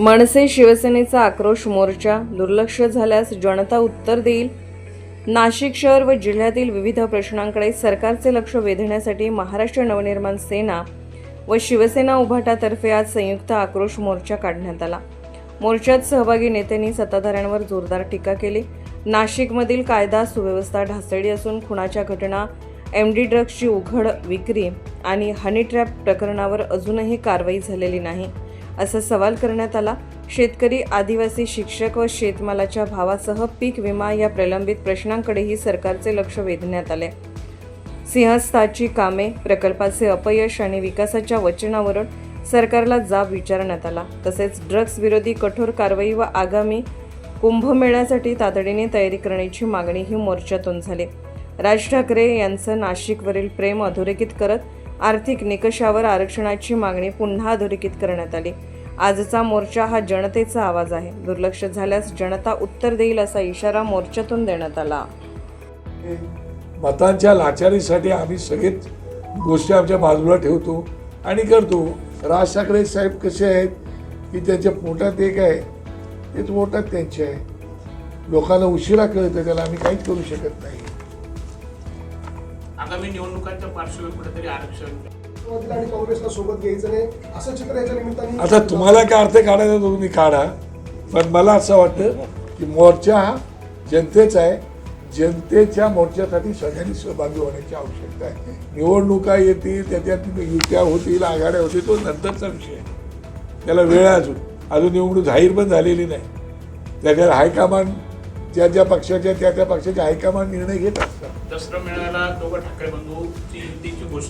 मनसे शिवसेनेचा आक्रोश मोर्चा दुर्लक्ष झाल्यास जनता उत्तर देईल. नाशिक शहर व जिल्ह्यातील विविध प्रश्नांकडे सरकारचे लक्ष वेधण्यासाठी महाराष्ट्र नवनिर्माण सेना व शिवसेना उभाटातर्फे आज संयुक्त आक्रोश मोर्चा काढण्यात आला. मोर्चात सहभागी नेत्यांनी सत्ताधाऱ्यांवर जोरदार टीका केली. नाशिकमधील कायदा सुव्यवस्था ढासळली असून खुणाच्या घटना एम डी ड्रग्सची उघड विक्री आणि हनी ट्रॅप प्रकरणावर अजूनही कारवाई झालेली नाही. असा सवाल करण्यात आला. शेतकरी आदिवासी शिक्षक व शेतमालाच्या भावासह पीक विमा या प्रलंबित प्रश्नांकडेही सरकारचे लक्ष वेधण्यात आले. सिंहस्थाची कामे प्रकल्पाचे अपयश आणि विकासाच्या वचनावरून सरकारला जाब विचारण्यात आला. तसेच ड्रग्ज विरोधी कठोर कारवाई व आगामी कुंभमेळ्यासाठी तातडीने तयारी करण्याची मागणीही मोर्चातून झाली. राज ठाकरे यांचं नाशिकवरील प्रेम अधोरेखित करत आर्थिक निकषावर आरक्षणाची मागणी पुन्हा अधोरेखित करण्यात आली. आजचा मोर्चा हा जनतेचा आवाज आहे. दुर्लक्ष झाल्यास जनता उत्तर देईल असा इशारा मोर्चातून देण्यात आला. मतांच्या लाचारीसाठी आम्ही सगळेच गोष्टी आमच्या बाजूला ठेवतो आणि करतो. राज ठाकरे साहेब कसे आहेत? की त्यांच्या पोटात एक आहे. तेच पोटात त्यांचे आहे. लोकांना उशिरा कळतं त्याला आम्ही काहीच करू शकत नाही. आगामी निवडणुकांच्या पार्श्वभूमीवर कुठेतरी आरक्षण. राष्ट्रवादीला आणि काँग्रेसला सोबत घ्यायचं नाही असं चित्र याच्या निमित्ताने आता तुम्हाला काय अर्थ काढायचा तो तुम्ही काढा. पण मला असं वाटतं की मोर्चा हा जनतेचा आहे. जनतेच्या मोर्चासाठी सगळ्यांनी सहभागी होण्याची आवश्यकता आहे. निवडणुका येतील त्याच्यात युत्या होतील आघाड्या होतील तो नंतरचा विषय आहे. त्याला वेळ अजून. अजून निवडणूक जाहीर पण झालेली नाही. त्याच्यात हायकमांड ज्या ज्या पक्षाच्या त्या त्या पक्षाचे हायकमांड निर्णय घेत असतात. दसरा मेळाव्याला दोघं ठाकरे बंधूची युतीची घोषणा